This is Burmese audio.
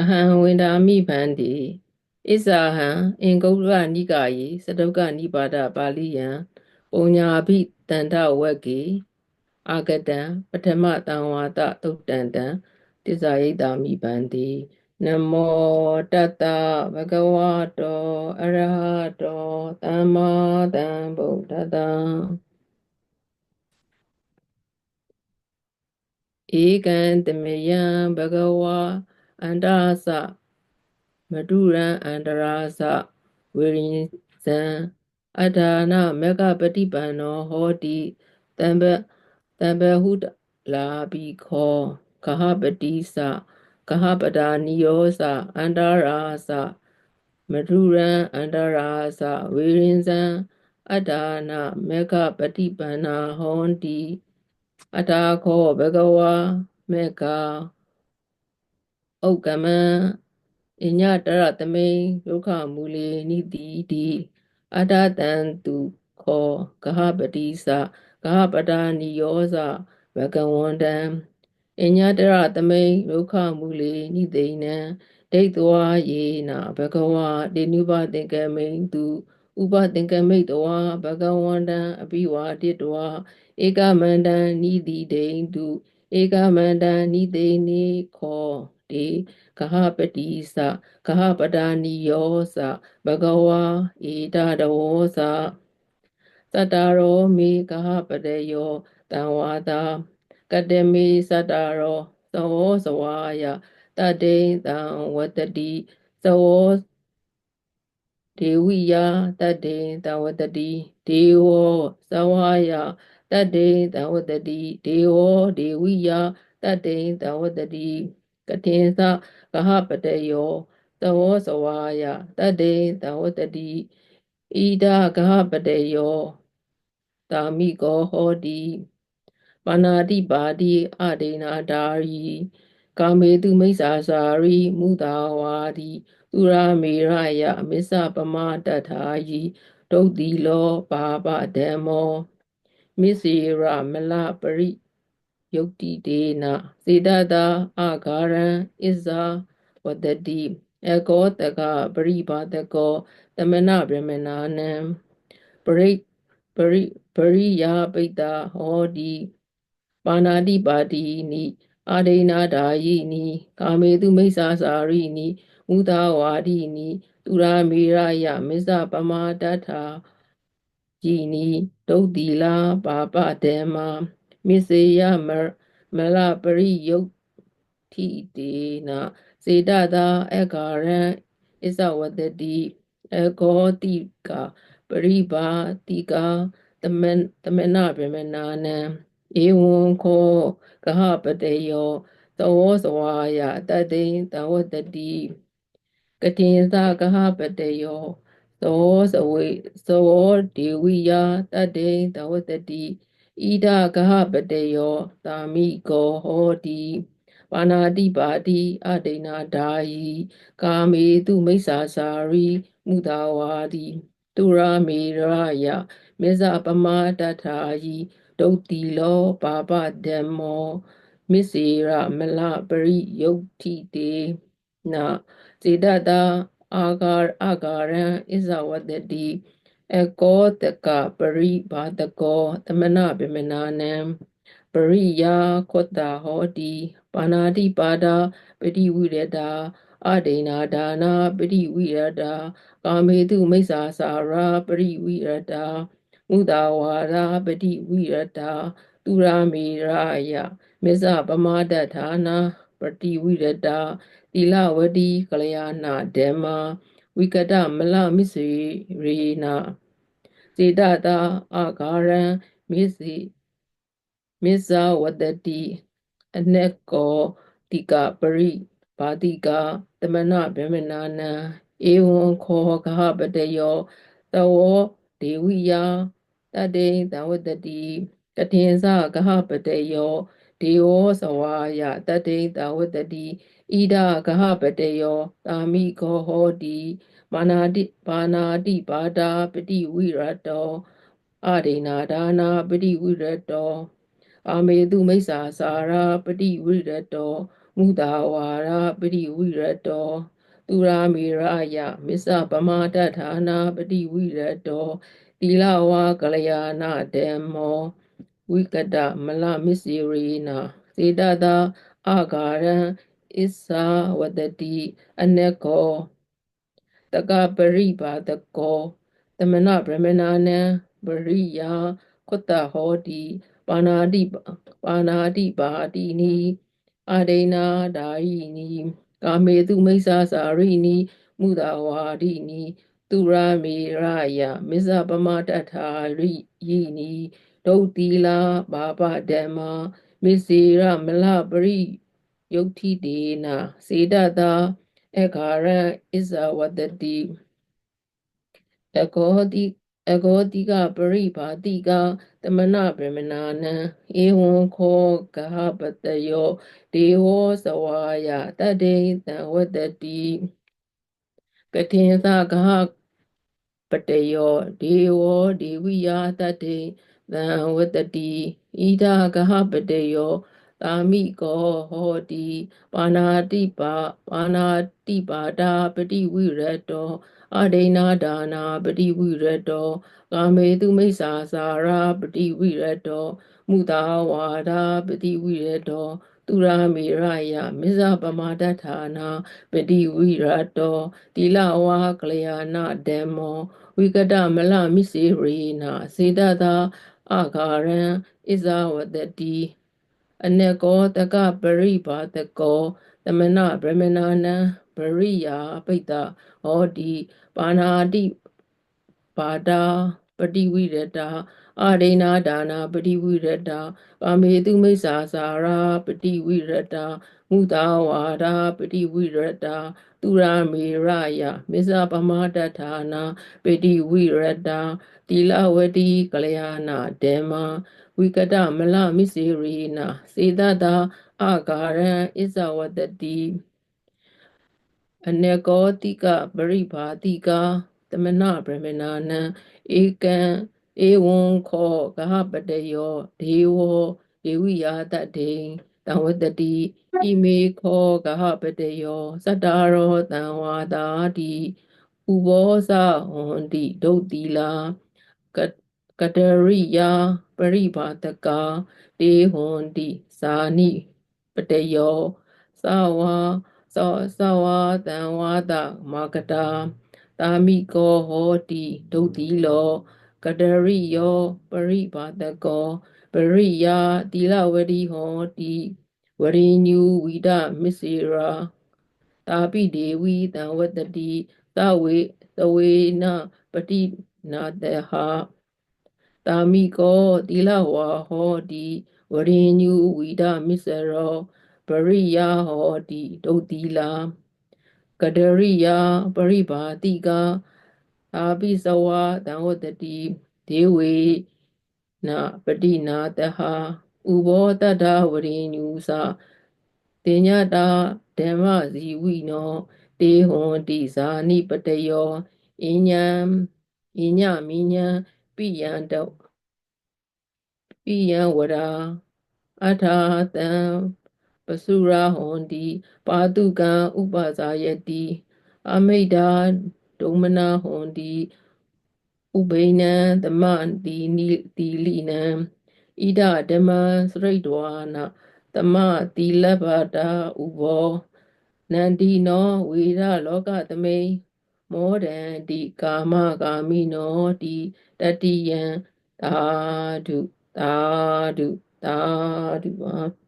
အဟံဝန္ဒာမိဗန္တိဣဇာဟံအင်္ဂုတ္တရနိကာယေသတုကနိပါဒပါဠိယံပုံညာဘိတန္တဝက်ကေအာဂတံပထမတံဝါဒသုတ်တံတံတိဇာယိတာမိဗန္တိနမောတတ္တဗဂဝတောအရဟတောသမ္မာသမ္ဗုဒ္ဓတ္တံဧကံတမယံဘဂဝါ အန္တာသမတုရံအန္တရာသဝေရိဇံအထာနာမေကပฏิပန္နောဟောတိတံဘတံဘဟုတလာပိခောကဟပတိသကဟပတာနိယောသအန္တရာသမတုရံအန္တရာသဝေရိဇံအထာနာမေကပฏิပန္နာဟောတိအတာခောဘဂဝါမေကာ ဥက္ကမံအညတရသမိန်ဒုက္ခမူလေနိတိတိအတတံတုခောကဟပတိသကဟပတာနိယောဇဘဂဝန္တံအညတရသမိန်ဒုက္ခမူလေနိသိဏံဒိဋ္ဌဝါယေနာဘဂဝါတေနုပသင်္ကမိန်တုဥပသင်္ကမိတ်တဝါဘဂဝန္တံအပိဝါတိတဝါဧကမန္တံနိတိဒိန်တုဧကမန္တံနိသိဏေခော တေကဟပတိသကဟပဒာနိယောသဘဂဝါဧတတဝောသသတ္တရောမေကဟပတယောတံဝါတာကတမေသတ္တရောသဝောသဝါယတတေတံဝတတိသဝောဒေဝိယတတေတံဝတတိဒေဝောသဝါယတတေတံဝတတိဒေဝောဒေဝိယတတေတံဝတတိ ကထေသကဟပတယောသဝောစဝါယတတေတဝတတိဣဒကဟပတယောတာမိကောဟောတိပါဏာတိပါတိအဒိနာဒါရီကာမေတုမိစ္ဆာစာရိမုသာဝါတိသူရာမေရယမစ္ဆပမတထာယီဒုတ်တိလောပါပဓမ္မောမစ္စေရမလပရိ ယုတ်တိတေနစေတတာအာဂါရံဣဇာဝတတိအကောတကပရိပါတကောတမနဗြမနာနံပရိပရိပရိယာပိတာဟောတိပါဏာတိပါတိနိအာဒိနာဒာယိနိကာမေတုမိစ္ဆာစာရိနိမုသာဝါဒိနိသူရာမေရယမစ္ဆပမာတထာကြည်နိဒုတ်တိလာပါပတေမ မစ္စေယမမလပရိယုတ်ထိတေနစေတသာအဂါရံဣဇဝတတိအကောတိကပရိပါတိကသမန်သမနဗမနာနံဧဝံခောကဟပတေယောသဝောသဝါယတတေတဝတတိကတိသကဟပတေယောသောသဝေသောဒေဝိယတတေတဝတတိ ဣဒကဟပတေယောသာမိကောဟောတိပါဏာတိပါတိအဒိနာဒာယီကာမေတုမိစ္ဆာစာရိမုသာဝါတိတုရာမေရယမေဇပမတထာယီဒုတ်တိလောပါပဓမ္မောမစ္စေရမလပရိယုတ်တိတေနာစေတတာအာဂာအာဂာရံဣဇဝတတိ အကောတကပရိဘာတကောသမနဗမနာနံပရိယာခောတာဟောတိပါဏာတိပါဒာပတိဝိရတာအဒိနာဒါနာပရိဝိရတာကာမေတုမိစ္ဆာစာရာပရိဝိရတာမုဒဝါရာပတိဝိရတာသူရာမေရာယမစ္ဆပမဒဌာနာပတိဝိရတာသီလဝတိကလျာဏဓမ္မာ ဝိကတမလမစ္စေရေနာစေတတာအာဂါရံမစ္စေမစ္ဆဝတတိအနက်ကောတိကပရိဘာတိကတမနဗမနာနံဧဝံခောကဟပတယောသဝောဒေဝိယတတေတဝတတိကထေသကဟပတယောဒေဝသဝါယတတေတဝတတိ ဣဒကဟပတယောတာမိခောဟောတိမာနာတိပါဏာတိပါဒာပတိဝိရတောအဒိနာဒါနာပတိဝိရတောအာမေတုမိစ္ဆာစာရာပတိဝိရတောမုသာဝါရပရိဝိရတောသူရာမေရယမစ္ဆပမာတဌာနာပတိဝိရတောသီလဝါကလျာဏတေမောဝိကတမလမစ္စေရိနာစေတသာအာဂါရံ ဣစ္ဆာဝတတိအနကောတကပရိပါတကောတမနဗြဟ္မနာနံပရိယာခွတ္တဟောတိပါဏာတိပါဏာတိပါတိနီအာဒိနာဒာယိနီကာမေတုမိစ္ဆာစာရိနီမုဒဝါဒိနီသူရမေရယမစ္ဆပမတထာရိယိနီဒုတ်တိလာဘာပဓမ္မာမစ္စေရမလပရိ ယုတ်တိတေနစေတသာအခါရံဣဇဝတတိအကောတိအဂောတိကပရိပါတိကတမနဗြဟ္မနာနံဧဝံခောကဟပတယောဒေဝောသဝါယတတေတံဝတ္တတိကထေသကဟပတယောဒေဝောဒေဝိယတတေတံဝတ္တတိဣဒကဟပတယော သာမိကောဟောတိပါဏာတိပါပါဏာတိပါဒာပတိဝိရတောအဒိနာဒါနာပတိဝိရတောကာမေတုမိစ္ဆာစာရာပတိဝိရတောမုသာဝါဒာပတိဝိရတောသူရာမေရယမစ္ဆပမာဒဌာနာပတိဝိရတောတိလဝါကလျာဏဒေမောဝိကတမလမိစေရိနာစေတသာအာဂါရံဣဇဝတတိ အနကောတကပရိပါတကောတမနဗြဟ္မနာနံပရိယာပိတ္တဟောတိပါဏာတိပါဒာပတိဝိရတာအာဒိနာဒါနာပတိဝိရတာကာမေတုမိစ္ဆာစာရာပတိဝိရတာမုသာဝါဒာပတိဝိရတာသူရာမေရယမစ္ဆပမတဌာနာပတိဝိရတာတိလဝတိကလျာဏဒေမ ဝိကတမလမိစေရိနာစေတတာအာဂါရံဣဇဝတတိအနကောတိကပရိဘာတိကတမနဗြဟ္မနာနံဧကံဧဝံခောကဟပတယောဒေဝောဒေဝိယာတတေတံဝတတိဣမေခောကဟပတယောသတ္တရောတံဝါတာတိဥဘောဇဟွန်တိဒုတ်တိလာကကတရိယာ ပရိဘာတကာတေဟွန်တိဇာနိပတယောသဝါသောသဝါတံဝါဒမကတာတာမိကောဟောတိဒုတ်တိလောကတရိယောပရိပါတကောပရိယာတိလဝတိဟောတိဝရိညူဝိဒမစ္စေရာတာပိဒေဝီတံဝတ္တိသဝေသဝေနပတိနာတဟ တာမိကောတိလဝါဟောတိဝရိညူဝိဒမစ္စေရောပရိယာဟောတိဒုတ်တိလာကဒရိယာပရိပါတိကအာပိစဝါတံဝတတိဒေဝေနာပတိနာတဟဥဘောတတ္တဝရိညုသတေညတာဓမ္မဇီဝိနောတေဟွန်တိဇာနိပတယောအညံအညမိညာပိယံတော ပိယံဝရာအထာတံပစုရာဟွန်တိပါတုကံဥပဇာယတိအမိဒာဒုမနာဟွန်တိဥပိနံသမတိနိတိလိနံဣဒဓမ္မစရိတဝါနသမတိလဘတာဥဘောနန္တိနောဝေရလောကသမိမောဒံတိကာမကာမိနောတိတတိယံသာဓုသာ ဓုသာဓုပါ